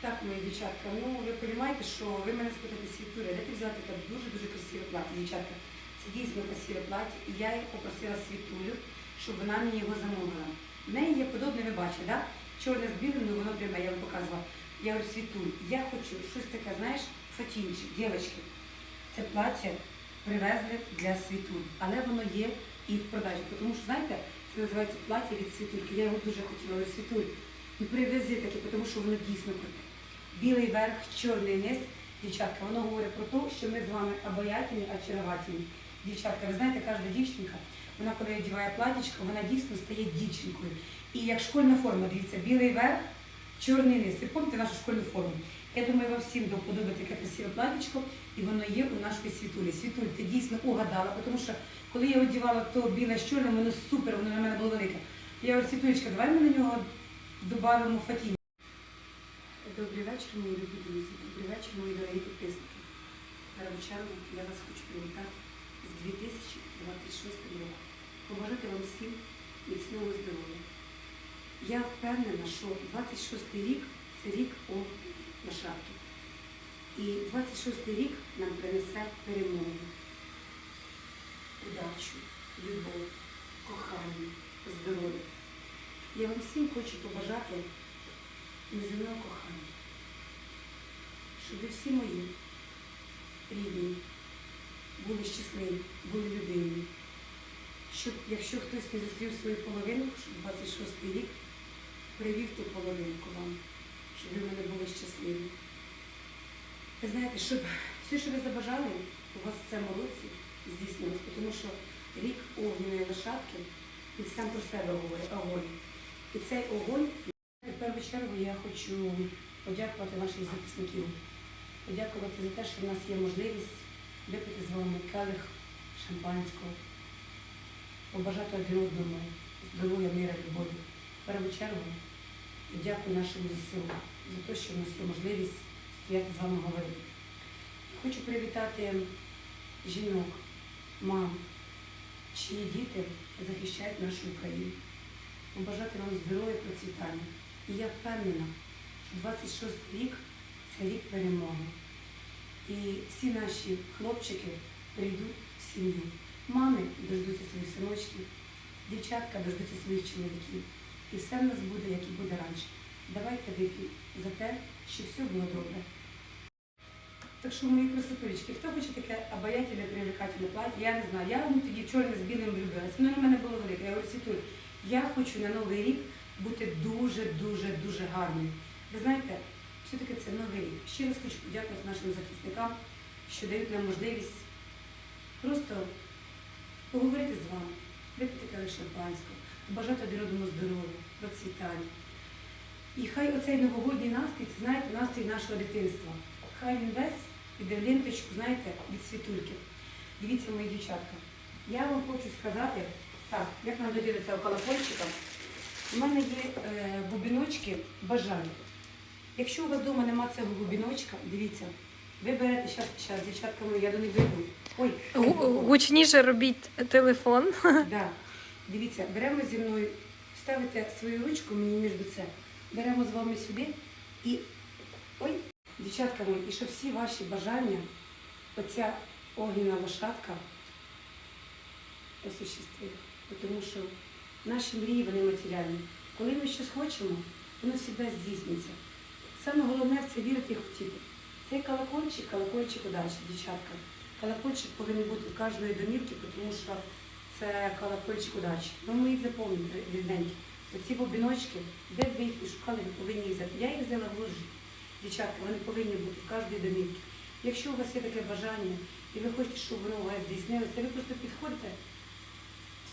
Так, мої дівчатка, ну ви розумієте, що ви мене спитаєте світуля, де ти взяла таке дуже-дуже красиве плаття, дівчатка. Це дійсно красиве плаття, і я їх попросила світулю, щоб вона мені його замовила. В неї є подобне, ви бачите, да? чорне з білим, ну воно пряме, я вам показувала. Я говорю, світуль, я хочу щось таке, знаєш, фатінчик, дівчатки. Це плаття привезли для світуль, але воно є і в продажі. Тому що, знаєте, це називається плаття від світульки. Я його дуже хотіла, говорю, світуль. Ну привези таке, тому що воно дійсно круте. Білий верх, чорний низ. Дівчатка, воно говорить про те, що ми з вами обаятельні, очаровательні. Дівчатка, ви знаєте, кожна дівчинка, вона коли одягає платічко, вона дійсно стає дівчинкою. І як школьна форма, дивіться, білий верх, чорний низ. Ви пам'ятаєте нашу школьну форму? Я думаю, вам всім до вподоби таке красиве платічко, і воно є у нашої світулі. Світуль, ти дійсно угадала, тому що коли я одягала то біле з чорним, воно супер, воно на мене було велике. Я говорю, Світулечка, давай ми на нього додамо фатінь. Добрий вечір, мої любі друзі. Добрий вечір, мої дорогі підписники. Перевечерно я вас хочу привітати з 2026 року. Побажати вам всім міцного здоров'я. Я впевнена, що 26 рік це рік о лошадки. І 26 рік нам принесе перемогу, удачу, любов, кохання, здоров'я. Я вам всім хочу побажати неземного кохання, щоб ви всі мої рідні були щасливі, були любимі. Щоб якщо хтось не зустрів свою половинку, щоб 26 рік привів ту половинку вам, щоб ви мене були щасливі. Ви знаєте, щоб все, що ви забажали, у вас в цьому році здійснилось, тому що рік огняної лошадки, він сам про себе говорить, огонь. І цей огонь першу чергу я хочу подякувати наших захисників, подякувати за те, що в нас є можливість випити з вами келих шампанського, побажати один одному здоров'я, мира, любові. В першу чергу дякую нашому ЗСУ за те, що в нас є можливість стояти з вами говорити. Хочу привітати жінок, мам, чиї діти захищають нашу Україну побажати вам здоров'я процвітання. І я впевнена, що 26 рік це рік перемоги. І всі наші хлопчики прийдуть в сім'ю. Мами дождуться своїх синочків, дівчатка дождуться своїх чоловіків. І все в нас буде, як і буде раніше. Давайте вип'ємо за те, щоб все було добре. Так що, мої красотулечки, хто хоче таке обаятельне, привлекательне плаття, я не знаю. Я ну, тоді чорне з білим влюбилась. Воно на мене було велике. Я говорю, Світуль, я хочу на Новий рік бути дуже-дуже дуже гарною. Ви знаєте, все-таки це Новий рік. Ще раз хочу подякувати нашим захисникам, що дають нам можливість просто поговорити з вами, випити кали шампанського, побажати один одному здоров'я, процвітання. І хай оцей новогодній настрій, це знаєте, настрій нашого дитинства. Хай він весь піде в ленточку, знаєте, від світульки. Дивіться, мої дівчатка. Я вам хочу сказати, так, як нам доділи цього колокольчика. У мене є е, бубіночки бажання. Якщо у вас вдома нема цього бубіночка, дивіться, ви берете, зараз, зараз, дівчатка мої, я до них вийду. Ой, Гучніше робіть телефон. Да. Дивіться, беремо зі мною, ставите свою ручку мені між це. Беремо з вами сюди і. Ой, дівчатка мої, і щоб всі ваші бажання, оця огняна лошадка осуществила. Тому що наші мрії, вони матеріальні. Коли ми щось хочемо, воно завжди здійсниться. Саме головне це вірити і хотіти. Цей колокольчик, колокольчик удачі, дівчатка. Колокольчик повинен бути в кожної домівки, тому що це колокольчик удачі. Ну, ми їх запам'ятаємо рідненькі. Оці бобіночки, де б ви їх не шукали, ви повинні їх взяти. Я їх взяла в ложі. Дівчатка, вони повинні бути в кожній домівці. Якщо у вас є таке бажання, і ви хочете, щоб воно у вас здійснилося, ви просто підходите,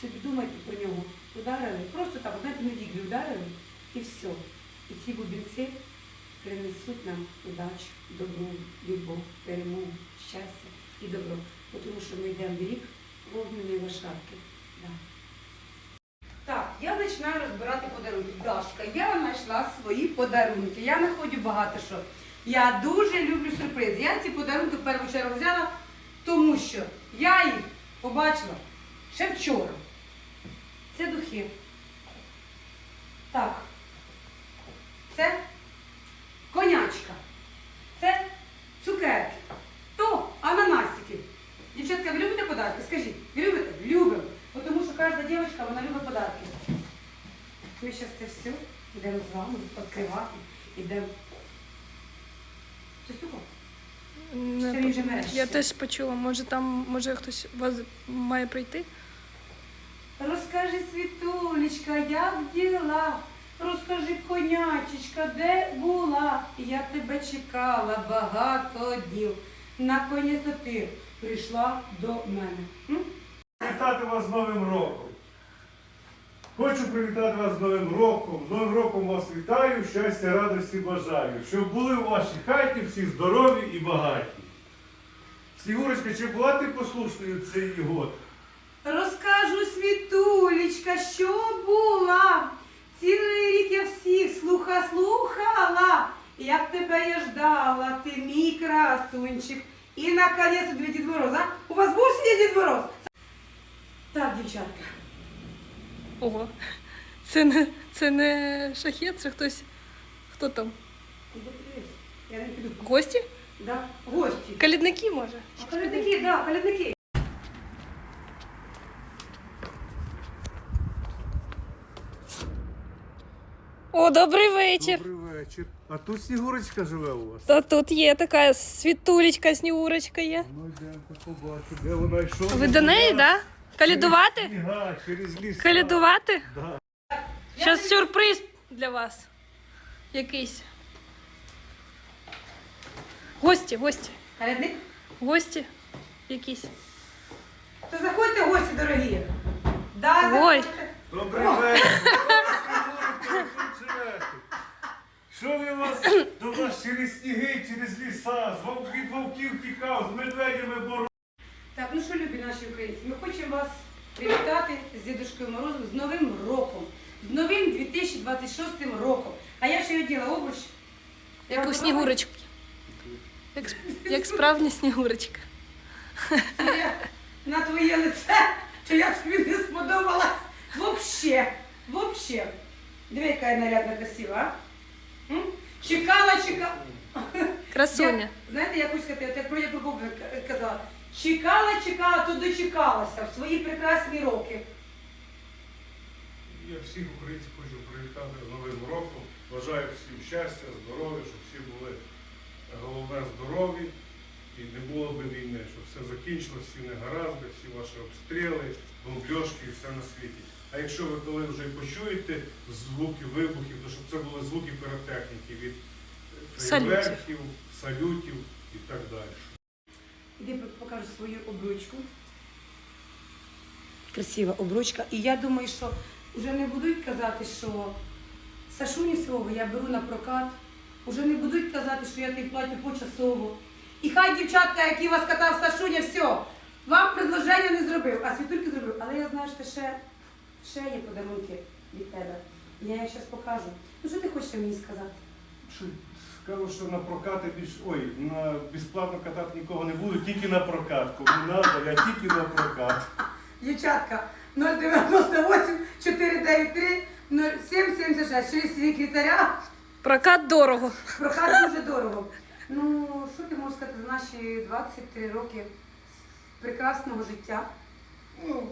собі думайте про нього, ударили, просто так, знаєте, ми діглі ударили, і все. І ці бубінці принесуть нам удачу, добро, любов, перемогу, щастя і добро. Тому що ми йдемо в рік вогняної лошадки. Да. Так, я починаю розбирати подарунки. Дашка, я знайшла свої подарунки. Я знаходжу багато що. Я дуже люблю сюрпризи. Я ці подарунки в першу чергу взяла, тому що я їх побачила ще вчора. Це духи. Так. Це конячка. Це цукерки. То ананасики. Дівчатка, ви любите подарки? Скажіть, ви любите? Любимо. Тому що кожна дівчинка, вона любить подарки. Ми зараз це все йдемо з вами відкривати. Йдемо. Це стукав? Не, я теж почула, може там, може хтось вас має прийти. Розкажи, Світулечка, як діла? Розкажи, конячечка, де була? Я тебе чекала багато днів. Наконець ти прийшла до мене. М? Привітати вас з Новим роком. Хочу привітати вас з Новим роком. З Новим роком вас вітаю, щастя, радості бажаю. Щоб були у вашій хаті всі здорові і багаті. Снігурочка, чи була ти послушною цей год? Розкажу, Світулечка, що була. Цілий рік я всіх слуха слухала. Як тебе я ждала, ти мій красунчик. І наконець дві Дід Мороз, а? У вас був сьогодні Дід Мороз? Так, дівчатка. Ого. Це не, це не шахет, це хтось. Хто там? Я не піду. Гості? Да. Гості. Калідники, може? А Колядники, да, колядники. О, добрий вечір. Добрий вечір. А тут Снігурочка живе у вас? Та тут є така світулечка, снігурочка є. Ну йдемте побачу, де вона йшов. Ви до неї, так? Да? Калідувати? Сніга, через ліс. Калідувати? Да. Зараз сюрприз для вас. Якийсь. Гості, гості. Колядник? Гості якісь. То заходьте, гості дорогі. Да, Ой. заходьте. Добрий вечір. Що ви вас до вас через сніги, через ліса, з вов- від вовків тікав, з медведями боролися? Так, ну що, любі наші українці, ми хочемо вас привітати з Дідушкою Морозом з Новим роком. З новим 2026 роком. А я ще оділа обруч. Як у снігурочки. Як, як справжня снігурочка. Я на твоє лице, що я тобі не сподобалась. Вообще, вообще. Диви, яка я нарядна красива, а? М? Чекала, чекала. Красуня. Знаєте, я хочу сказати, я про яку казала. Чекала, чекала, то дочекалася в свої прекрасні роки. Я всіх українців хочу привітати з Новим роком. Бажаю всім щастя, здоров'я, щоб всі були е, головне здорові і не було би війни, щоб все закінчилося, всі негаразди, всі ваші обстріли, бомбьошки і все на світі. А якщо ви коли вже почуєте звуки вибухів, то щоб це були звуки піротехніки від е, фейерверків, салютів і так далі. Іди покажу свою обручку. Красива обручка. І я думаю, що вже не будуть казати, що Сашуні свого я беру на прокат. Уже не будуть казати, що я тобі платю почасово. І хай дівчатка, які вас катав Сашуня, все, вам предложення не зробив, а світульки зробив. Але я знаю, що ще, ще є подарунки від тебе. Я їх зараз покажу. Ну що ти хочеш мені сказати? Що, Скажу, що на прокати більш. Ой, на безплатно катати нікого не буду, тільки на прокат. Кому надо, я тільки на прокат. Дівчатка 098 493 0776 через секретаря. Прокат дорого. Прокат дуже дорого. Ну, що ти можеш сказати за наші 23 роки прекрасного життя? Ну,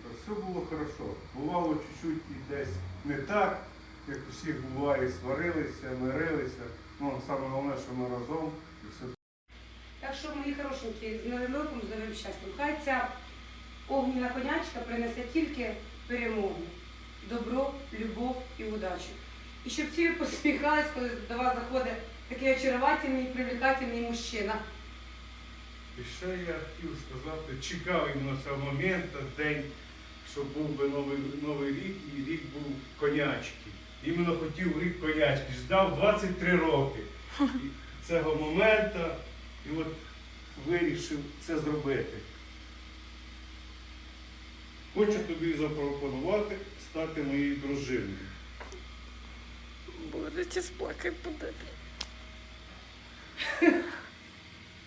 що все було хорошо. Бувало чуть-чуть і десь не так, як у всіх буває, сварилися, мирилися. Ну, саме головне, що ми разом і все. Так що, мої хорошенькі, з Новим роком, з новим щастям. Хай ця огняна конячка принесе тільки перемогу, добро, любов і удачу. І щоб всі посміхались, коли до вас заходить такий очаровательний, привлекательний мужчина. І ще я хотів сказати, чекав іменно цього моменту, день, щоб був би новий, новий рік, і рік був конячки. Іменно хотів рік конячки. Ждав 23 роки і цього моменту, і от вирішив це зробити. Хочу тобі запропонувати стати моєю дружиною. Боже, чи сплакай буде.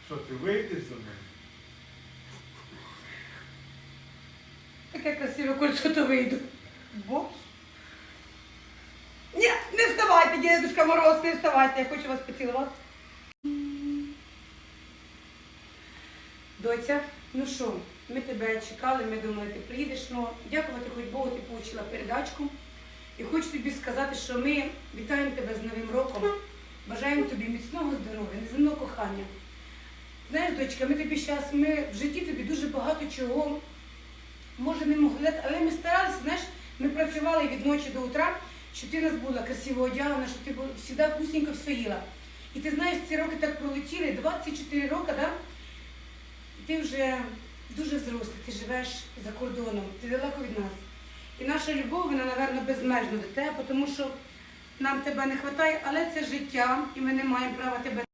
Що ти вийдеш за мене? Таке красиве кольцо, то вийду. Боже. Ні, не вставайте, дідушка Мороз, не вставайте, я хочу вас поцілувати. Доця, ну що, ми тебе чекали, ми думали, ти приїдеш, ну, дякувати хоч Богу, ти отримала передачку. І хочу тобі сказати, що ми вітаємо тебе з Новим роком, бажаємо тобі міцного здоров'я, неземного кохання. Знаєш, дочка, ми тобі зараз, ми в житті тобі дуже багато чого може не могли дати, але ми старалися, знаєш, ми працювали від ночі до утра, щоб ти нас була красиво одягнена, щоб ти завжди вкусненько все їла. І ти знаєш, ці роки так пролетіли, 24 роки, да? І ти вже дуже взрослий, ти живеш за кордоном, ти далеко від нас. І наша любов, вона, напевно, безмежна до тебе, тому що нам тебе не вистачає, але це життя, і ми не маємо права тебе.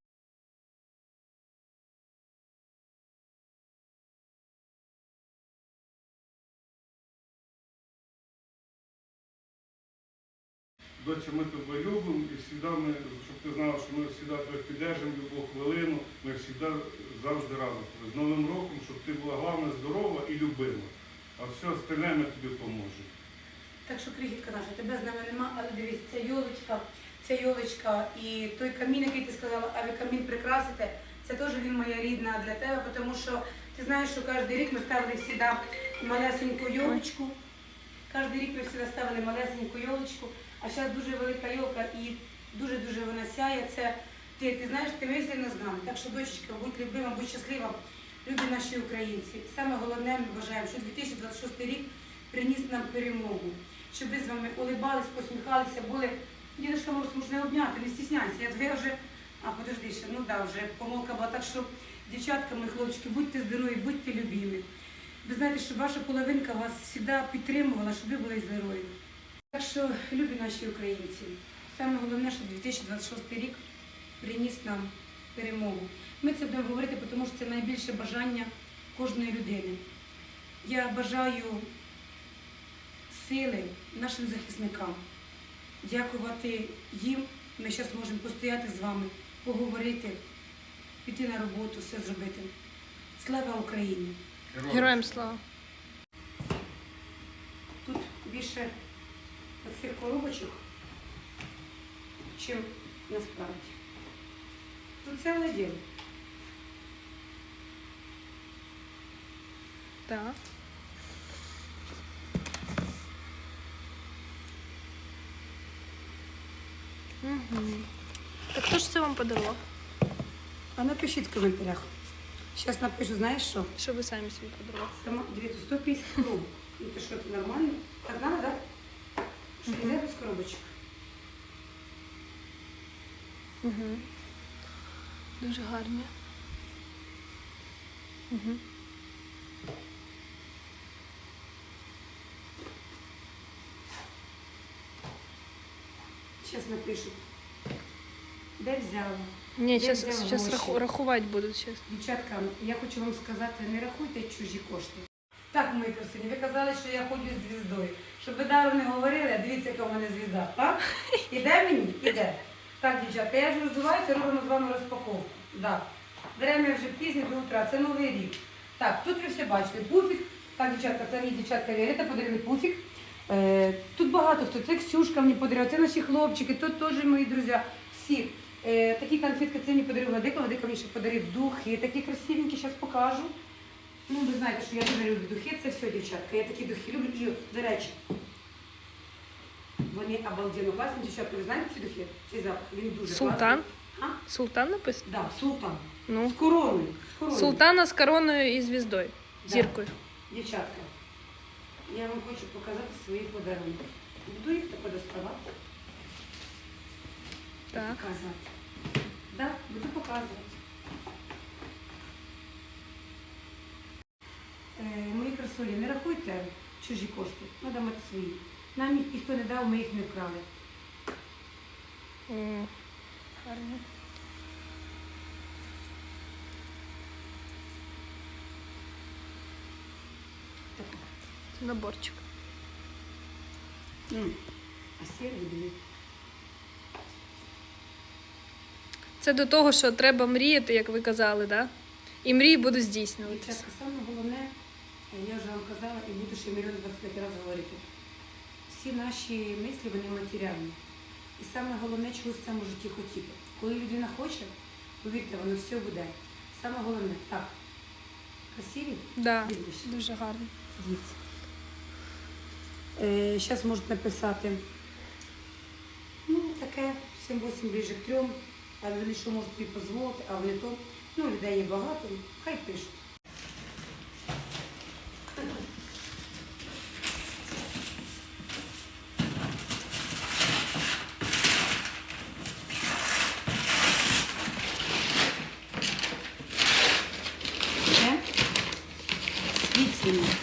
Доця, ми тебе любимо і завжди ми, щоб ти знала, що ми завжди тебе піддержимо любу хвилину, ми завжди завжди разом з. З Новим роком, щоб ти була головне здорова і любима. А все остальне ми тобі поможемо. Так що, крихітка наша, тебе з нами нема, але дивись, ця йолочка, ця йолочка і той камін, який ти сказала, а ви камін прикрасите, це теж він моя рідна для тебе, тому що ти знаєш, що кожен рік ми ставили завжди малесеньку йолочку. Кожен рік ми завжди ставили малесеньку йолочку, а зараз дуже велика йолка і дуже-дуже вона сяє. Це ти, ти знаєш, ти висильно з нами. Так що, дочечка, будь любима, будь щаслива, любі наші українці. Саме головне ми бажаємо, що 2026 рік приніс нам перемогу, щоб ви з вами улибались, посміхалися, були. Дідушка може не обняти, не стісняйся. Я твоя вже, а подожди ще, ну да, вже помилка була. Так що, дівчатка, мої хлопчики, будьте здорові, будьте любімі. Ви знаєте, щоб ваша половинка вас завжди підтримувала, щоб ви були здорові. Так що, любі наші українці, саме головне, що 2026 рік приніс нам перемогу. Ми це будемо говорити, тому що це найбільше бажання кожної людини. Я бажаю сили нашим захисникам. Дякувати їм. Ми зараз можемо постояти з вами, поговорити, піти на роботу, все зробити. Слава Україні! Героям слава. Тут більше цих коробочок, чим насправді. Тут ціле діло. Так. Угу. Так хто ж це вам подарував? А напишіть в коментарях. Зараз напишу, знаєш що? Що ви самі собі подарували? Сама, дивіться, 150 коробок. Ну ти що, це нормально? Так надо, так? Що Нельзя без коробочок? Угу. Дуже гарні. Угу. Зараз напишу. Де взяла? Ні, зараз, рахувати будуть зараз. Дівчатка, я хочу вам сказати, не рахуйте чужі кошти. Так, мої красуні, ви казали, що я ходжу з звіздою. Щоб ви дару не говорили, а дивіться, яка в мене звізда. Так? Іде мені? Іде. Так, дівчатка, я ж роздуваюся, робимо з вами розпаковку. Да. Беремо вже пізно до утра, це новий рік. Так, тут ви все бачите. Пуфік. Так, дівчатка, це мені дівчатка Віолетта подарили пуфік. Е, тут багато хто. Це Ксюшка мені подарила, це наші хлопчики, тут теж мої друзі. Всі. Е, такі конфетки це мені подарив Владика, Владика мені ще подарив духи, такі красивенькі, зараз покажу. Ну, ви знаєте, що я дуже люблю духи, це все, дівчатка. Я такі духи люблю. І, до речі, вони обалденно класні, дівчатка, ви знаєте ці духи? Цей запах, він дуже Султан? класний. А? Султан написано? Да, султан. Ну. З короною. З короною. Султана з короною і звіздою. Да. Зіркою. Дівчатка, я вам хочу показати свої подарунки. Буду їх тако доставати. Так. Показувати. Да, буду показувати. Мої красулі, не рахуйте чужі кошти, треба мати свої. Нам їх ніхто не дав, ми їх не вкрали. Гарно. Це наборчик. А дві. Це до того, що треба мріяти, як ви казали, да? І мрії будуть здійснюватися. Саме головне, е, я вже вам казала і буду ще мільйон 25 разів говорити. Всі наші мислі, вони матеріальні. І саме головне чогось в цьому житті хотіти. Коли людина хоче, повірте, воно все буде. Саме головне, так. Красиві? Да, Дивіться. дуже гарно. Дивіться. Зараз можуть написати ну, таке, 7-8 ближе к трьом, а вони що можуть собі дозволити, а вони то, ну, людей є багато, хай пишуть.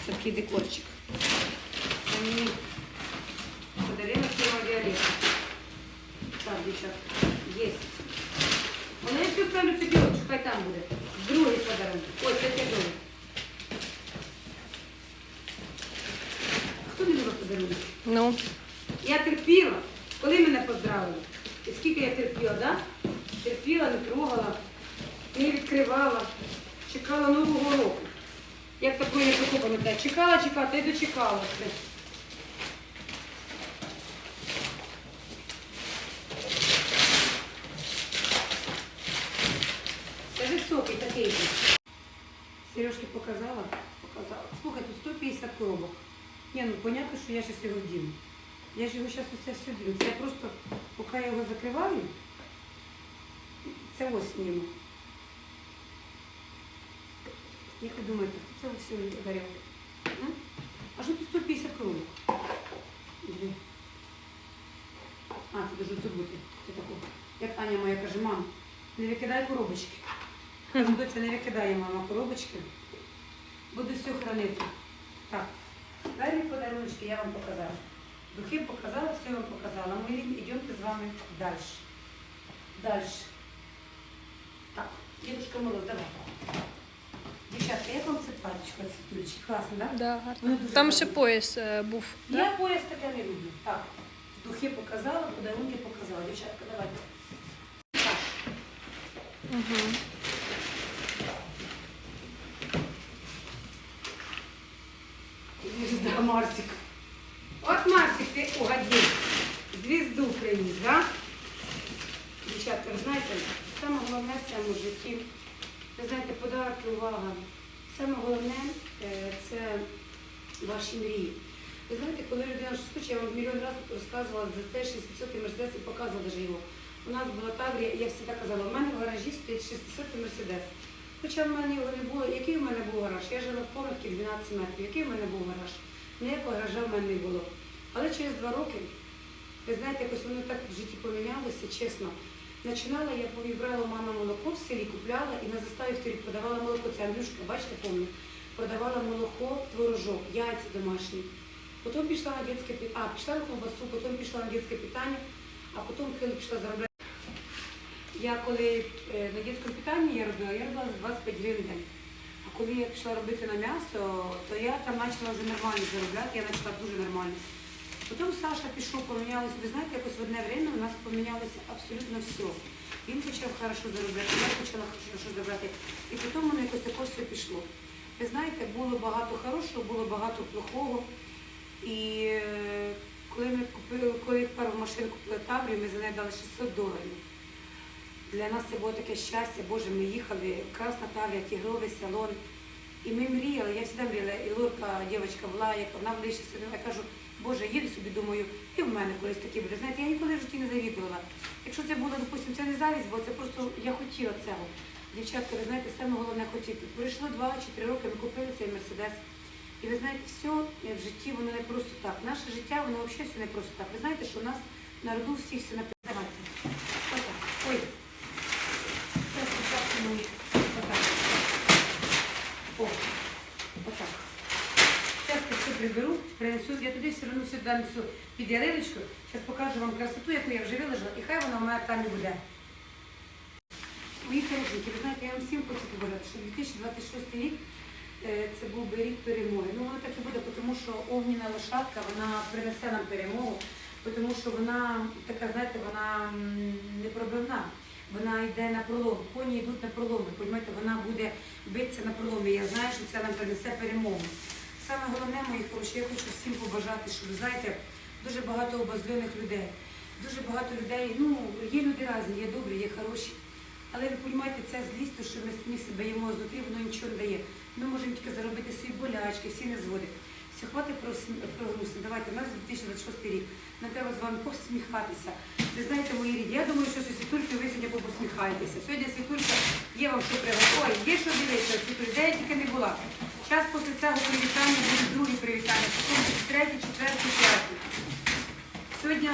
Це світло, декорчик. Це мені подарила фірма Віолетта. Так, дівчатка, є. Вона я все ставлю собі, от, хай там буде. Другий подарунок. Ось, це те другий. Хто не любить подарунок? Ну, Я терпіла, коли мене поздравили. І скільки я терпіла, да? Терпіла, не трогала, не відкривала, чекала Нового року. Як такої таку пам'ятаю. Чекала, чекала, та й дочекалася. Це високий такий. Сережки показала? Показала. Слухай, тут 150 коробок. Ні, ну понятно, що я зараз його вдіну. Я ж його зараз усе все вдіну. Це просто, поки я його закриваю, це ось зніму. Як ви думаєте, це все? М? А що тут 150 коробок? Дві. А, це дуже бути. Це таку. Як Аня моя каже, мам, не викидай коробочки. Доця, не викидає мама коробочки. Буду все хранити. Так. Далі подарунки я вам показала. Духи показала, все вам показала. Ми йдемте з вами далі. Далі. Так, дідушка Мороз, давай. Дівчатка, як вам це ці цвітулечки? Класно, так? Да? да, гарно. Там ще пояс е, був. Я пояс таке не люблю. Так, духи показала, подарунки показала. Дівчатка, давайте. Так, Угу. звезда Марсик. От Марсик, ти угодив. Звізду приніс, да? Дівчатка, ви знаєте, саме головне в цьому житті, ви знаєте, подарки, увага. Саме головне е, це ваші мрії. Ви знаєте, коли людина щось я вам мільйон разів розказувала за цей 600 мерседес і показувала даже його. У нас була таврія, я завжди казала, у мене в гаражі стоїть 600-й мерседес. Хоча в мене його не було. Який в мене був гараж? Я жила в комнаті 12 метрів. Який в мене був гараж? Ніякого гаража в мене не було. Але через два роки, ви знаєте, якось воно так в житті помінялося, чесно. Починала, я побрала мама молоко в селі, купляла і на заставі в торік продавала молоко. Це Андрюшка, бачите, помню. Продавала молоко, творожок, яйця домашні. Потім пішла на дитяче питання, а, пішла на ковбасу, потім пішла на дитяче питання, а потім коли пішла заробляти. Я коли е, на дитячому питанні я робила, я робила 25 гривень день. А коли я пішла робити на м'ясо, то я там почала вже нормально заробляти, я почала дуже нормально. Потім Саша пішов, помінялося. Ви знаєте, якось в одне время у нас помінялося абсолютно все. Він почав хорошо заробляти, я почала хорошо заробляти. І потім воно якось також все пішло. Ви знаєте, було багато хорошого, було багато плохого. І е, коли ми купили, коли першу машину купили Таврію, ми за неї дали 600 доларів. Для нас це було таке щастя, Боже, ми їхали, красна Таврія, тігровий салон. І ми мріяли, я завжди мріяла, і Лорка, дівчинка була, як вона ближче сиділа, я кажу, Боже, їду собі, думаю, і в мене колись таке буде. Знаєте, я ніколи в житті не завідувала. Якщо це було, допустимо, це не завість, бо це просто я хотіла цього. Дівчатка, ви знаєте, саме головне хотіти. Пройшло два чи три роки, ми купили цей мерседес. І ви знаєте, все в житті воно не просто так. Наше життя, воно взагалі все не просто так. Ви знаєте, що у нас народу всіх все написано. Отак. Ой. Це спочатку мої. Отак. О. Отак. Зараз я все приберу, принесу. Я туди все одно сюди несу під ялиночку. Зараз покажу вам красоту, яку я вже виложила, і хай вона у мене там і буде. Мої хорошенькі, ви знаєте, я вам всім хочу побажати, що 2026 рік е, це був би рік перемоги. Ну воно так і буде, тому що огніна лошадка, вона принесе нам перемогу, тому що вона така, знаєте, вона м, непробивна. Вона йде на пролом, коні йдуть на пролом, ви розумієте, вона буде битися на проломі. Я знаю, що це нам принесе перемогу. Саме їх, тому що я хочу всім побажати, щоб, знаєте, дуже багато обозлених людей. Дуже багато людей, ну, є люди різні, є добрі, є хороші. Але ви розумієте, це злість, то, що ми самі себе їмо знутрі, воно нічого не дає. Ми можемо тільки заробити свої болячки, всі не зводи. Все, хватить про, про грустне. Давайте, у нас 2026 рік. На треба з вами посміхатися. Ви знаєте, мої рідні, я думаю, що світульки ви сьогодні посміхаєтеся. Сьогодні світулька є вам що приготувати. Є що дивитися, світулька, де я тільки не була. Зараз після цього привітання буде друге привітання, потім третє, четверте, п'яте. Сьогодні...